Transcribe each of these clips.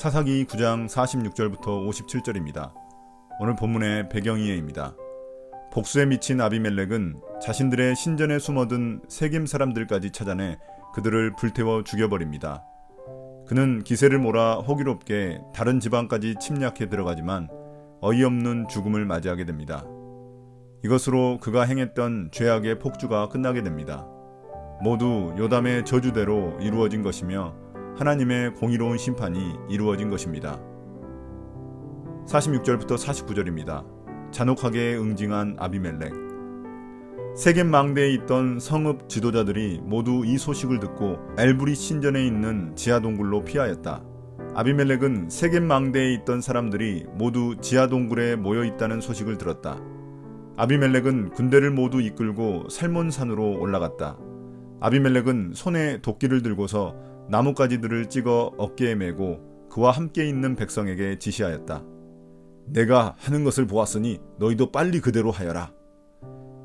사사기 9장 46절부터 57절입니다. 오늘 본문의 배경이에입니다. 복수에 미친 아비멜렉은 자신들의 신전에 숨어든 세겜 사람들까지 찾아내 그들을 불태워 죽여버립니다. 그는 기세를 몰아 호기롭게 다른 지방까지 침략해 들어가지만 어이없는 죽음을 맞이하게 됩니다. 이것으로 그가 행했던 죄악의 폭주가 끝나게 됩니다. 모두 요담의 저주대로 이루어진 것이며 하나님의 공의로운 심판이 이루어진 것입니다. 46절부터 49절입니다. 잔혹하게 응징한 아비멜렉. 세겜 망대에 있던 성읍 지도자들이 모두 이 소식을 듣고 엘브리 신전에 있는 지하 동굴로 피하였다. 아비멜렉은 세겜 망대에 있던 사람들이 모두 지하 동굴에 모여 있다는 소식을 들었다. 아비멜렉은 군대를 모두 이끌고 살몬산으로 올라갔다. 아비멜렉은 손에 도끼를 들고서 나뭇가지들을 찍어 어깨에 메고 그와 함께 있는 백성에게 지시하였다. 내가 하는 것을 보았으니 너희도 빨리 그대로 하여라.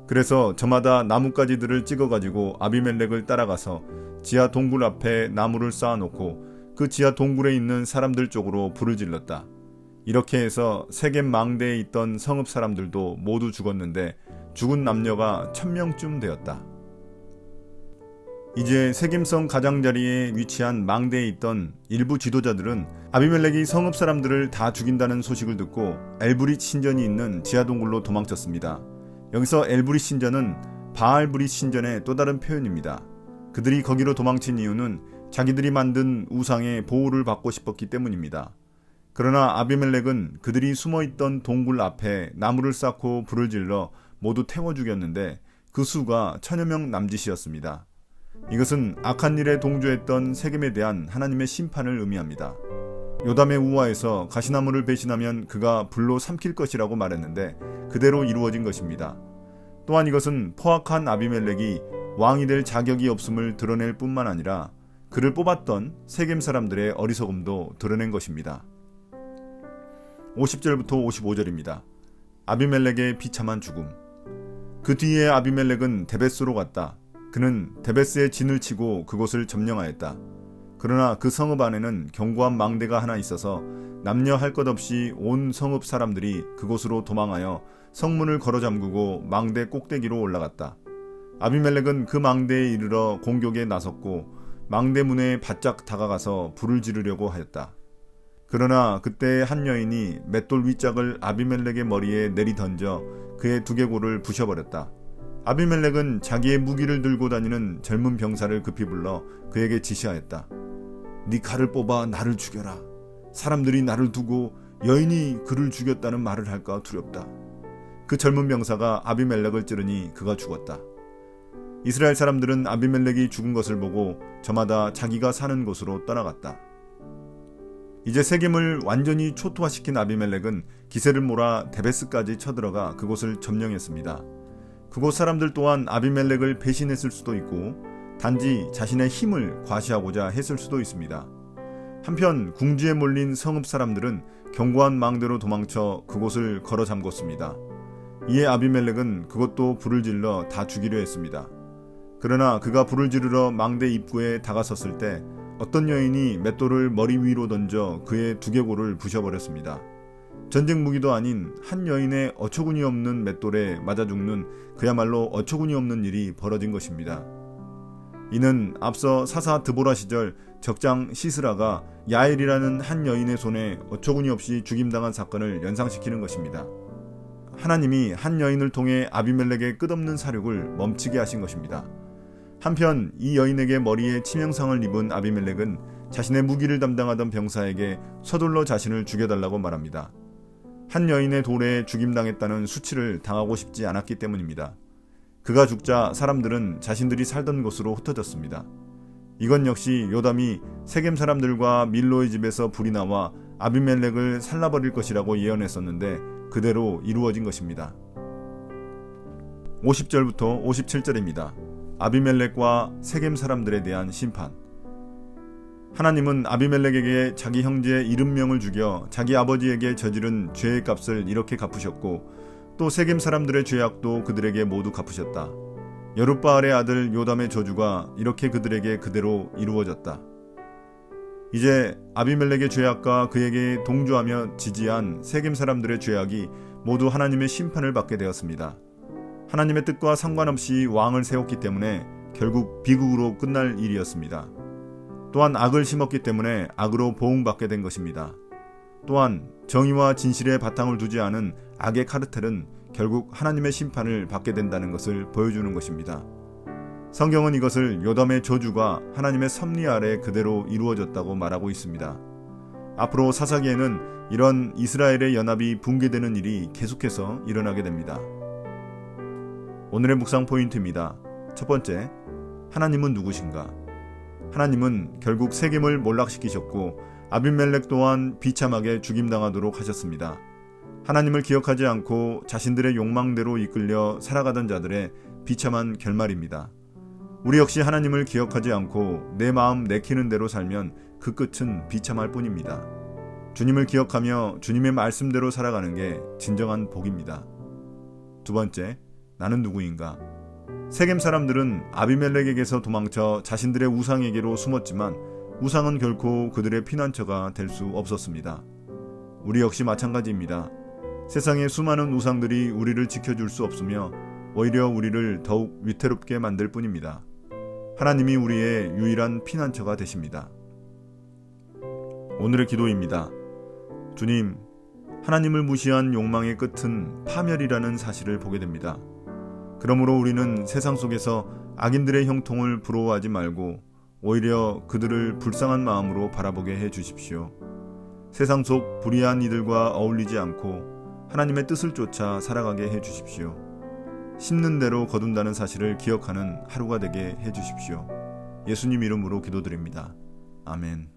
그래서 저마다 나뭇가지들을 찍어가지고 아비멜렉을 따라가서 지하 동굴 앞에 나무를 쌓아놓고 그 지하 동굴에 있는 사람들 쪽으로 불을 질렀다. 이렇게 해서 세겜 망대에 있던 성읍 사람들도 모두 죽었는데 죽은 남녀가 천명쯤 되었다. 이제 세겜성 가장자리에 위치한 망대에 있던 일부 지도자들은 아비멜렉이 성읍 사람들을 다 죽인다는 소식을 듣고 엘브릿 신전이 있는 지하 동굴로 도망쳤습니다. 여기서 엘브릿 신전은 바알브릿 신전의 또 다른 표현입니다. 그들이 거기로 도망친 이유는 자기들이 만든 우상의 보호를 받고 싶었기 때문입니다. 그러나 아비멜렉은 그들이 숨어 있던 동굴 앞에 나무를 쌓고 불을 질러 모두 태워 죽였는데 그 수가 천여 명 남짓이었습니다. 이것은 악한 일에 동조했던 세겜에 대한 하나님의 심판을 의미합니다. 요담의 우화에서 가시나무를 배신하면 그가 불로 삼킬 것이라고 말했는데 그대로 이루어진 것입니다. 또한 이것은 포악한 아비멜렉이 왕이 될 자격이 없음을 드러낼 뿐만 아니라 그를 뽑았던 세겜 사람들의 어리석음도 드러낸 것입니다. 50절부터 55절입니다. 아비멜렉의 비참한 죽음. 그 뒤에 아비멜렉은 데베스로 갔다. 그는 데베스에 진을 치고 그곳을 점령하였다. 그러나 그 성읍 안에는 견고한 망대가 하나 있어서 남녀 할 것 없이 온 성읍 사람들이 그곳으로 도망하여 성문을 걸어 잠그고 망대 꼭대기로 올라갔다. 아비멜렉은 그 망대에 이르러 공격에 나섰고 망대 문에 바짝 다가가서 불을 지르려고 하였다. 그러나 그때 한 여인이 맷돌 윗짝을 아비멜렉의 머리에 내리던져 그의 두개골을 부셔버렸다. 아비멜렉은 자기의 무기를 들고 다니는 젊은 병사를 급히 불러 그에게 지시하였다. 네 칼을 뽑아 나를 죽여라. 사람들이 나를 두고 여인이 그를 죽였다는 말을 할까 두렵다. 그 젊은 병사가 아비멜렉을 찌르니 그가 죽었다. 이스라엘 사람들은 아비멜렉이 죽은 것을 보고 저마다 자기가 사는 곳으로 떠나갔다. 이제 세겜을 완전히 초토화시킨 아비멜렉은 기세를 몰아 데베스까지 쳐들어가 그곳을 점령했습니다. 그곳 사람들 또한 아비멜렉을 배신했을 수도 있고 단지 자신의 힘을 과시하고자 했을 수도 있습니다. 한편 궁지에 몰린 성읍 사람들은 견고한 망대로 도망쳐 그곳을 걸어 잠궜습니다. 이에 아비멜렉은 그것도 불을 질러 다 죽이려 했습니다. 그러나 그가 불을 지르러 망대 입구에 다가섰을 때 어떤 여인이 맷돌을 머리 위로 던져 그의 두개골을 부셔버렸습니다. 전쟁 무기도 아닌 한 여인의 어처구니 없는 맷돌에 맞아 죽는 그야말로 어처구니 없는 일이 벌어진 것입니다. 이는 앞서 사사 드보라 시절 적장 시스라가 야엘이라는 한 여인의 손에 어처구니 없이 죽임당한 사건을 연상시키는 것입니다. 하나님이 한 여인을 통해 아비멜렉의 끝없는 사륙을 멈추게 하신 것입니다. 한편 이 여인에게 머리에 치명상을 입은 아비멜렉은 자신의 무기를 담당하던 병사에게 서둘러 자신을 죽여달라고 말합니다. 한 여인의 돌에 죽임당했다는 수치를 당하고 싶지 않았기 때문입니다. 그가 죽자 사람들은 자신들이 살던 곳으로 흩어졌습니다. 이건 역시 요담이 세겜 사람들과 밀로의 집에서 불이 나와 아비멜렉을 살라버릴 것이라고 예언했었는데 그대로 이루어진 것입니다. 50절부터 57절입니다. 아비멜렉과 세겜 사람들에 대한 심판. 하나님은 아비멜렉에게 자기 형제 이름명을 죽여 자기 아버지에게 저지른 죄의 값을 이렇게 갚으셨고 또 세겜 사람들의 죄악도 그들에게 모두 갚으셨다. 여룻바알의 아들 요담의 저주가 이렇게 그들에게 그대로 이루어졌다. 이제 아비멜렉의 죄악과 그에게 동조하며 지지한 세겜 사람들의 죄악이 모두 하나님의 심판을 받게 되었습니다. 하나님의 뜻과 상관없이 왕을 세웠기 때문에 결국 비극으로 끝날 일이었습니다. 또한 악을 심었기 때문에 악으로 보응받게 된 것입니다. 또한 정의와 진실의 바탕을 두지 않은 악의 카르텔은 결국 하나님의 심판을 받게 된다는 것을 보여주는 것입니다. 성경은 이것을 요담의 저주가 하나님의 섭리 아래 그대로 이루어졌다고 말하고 있습니다. 앞으로 사사기에는 이런 이스라엘의 연합이 붕괴되는 일이 계속해서 일어나게 됩니다. 오늘의 묵상 포인트입니다. 첫 번째, 하나님은 누구신가? 하나님은 결국 세겜을 몰락시키셨고 아비멜렉 또한 비참하게 죽임당하도록 하셨습니다. 하나님을 기억하지 않고 자신들의 욕망대로 이끌려 살아가던 자들의 비참한 결말입니다. 우리 역시 하나님을 기억하지 않고 내 마음 내키는 대로 살면 그 끝은 비참할 뿐입니다. 주님을 기억하며 주님의 말씀대로 살아가는 게 진정한 복입니다. 두 번째, 나는 누구인가? 세겜 사람들은 아비멜렉에게서 도망쳐 자신들의 우상에게로 숨었지만 우상은 결코 그들의 피난처가 될 수 없었습니다. 우리 역시 마찬가지입니다. 세상의 수많은 우상들이 우리를 지켜줄 수 없으며 오히려 우리를 더욱 위태롭게 만들 뿐입니다. 하나님이 우리의 유일한 피난처가 되십니다. 오늘의 기도입니다. 주님, 하나님을 무시한 욕망의 끝은 파멸이라는 사실을 보게 됩니다. 그러므로 우리는 세상 속에서 악인들의 형통을 부러워하지 말고 오히려 그들을 불쌍한 마음으로 바라보게 해 주십시오. 세상 속 불의한 이들과 어울리지 않고 하나님의 뜻을 쫓아 살아가게 해 주십시오. 심는 대로 거둔다는 사실을 기억하는 하루가 되게 해 주십시오. 예수님 이름으로 기도드립니다. 아멘.